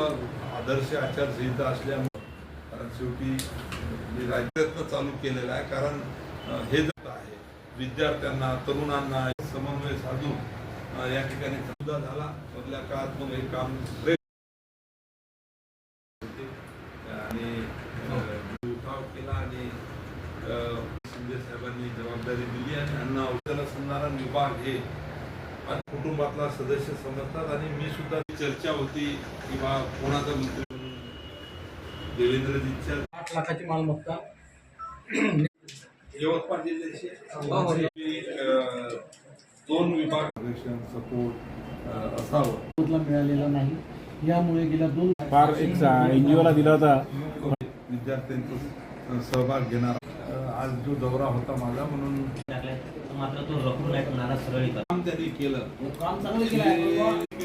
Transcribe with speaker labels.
Speaker 1: आदर्श आचारसंहिता असल्यामुळे कारण शेवटी मी राज्यप्रयत्न चालू केलेला आहे. कारण हे जर आहे विद्यार्थ्यांना तरुणांना समन्वय साधून या ठिकाणी सुद्धा झाला. मधल्या काळात मग हे काम आणि उठाव केला आणि शिंदे साहेबांनी जबाबदारी दिली आणि अन्न औषधाला संधारण विभाग हे आणि कुटुंबातला सदस्य समजतात आणि मी सुद्धा ती चर्चा होती की बा कोणाचा मंत्री म्हणून देवेंद्रजींच्या
Speaker 2: आठ लाखाची मालमत्ता.
Speaker 1: यवतमाळ जिल्ह्याचे दोन विभाग सपोर्ट असावं.
Speaker 2: मिळालेला नाही. यामुळे गेल्या दोन
Speaker 3: फार एक एनजीओला दिला होता.
Speaker 1: विद्यार्थ्यांचा सहभाग घेणार. आज जो दौरा होता माझा म्हणून
Speaker 4: मात्र तो रखून नाही होणारा सरळीकरण
Speaker 1: काम त्यांनी केलं.
Speaker 2: काम चांगलं केलं आहे
Speaker 1: ते-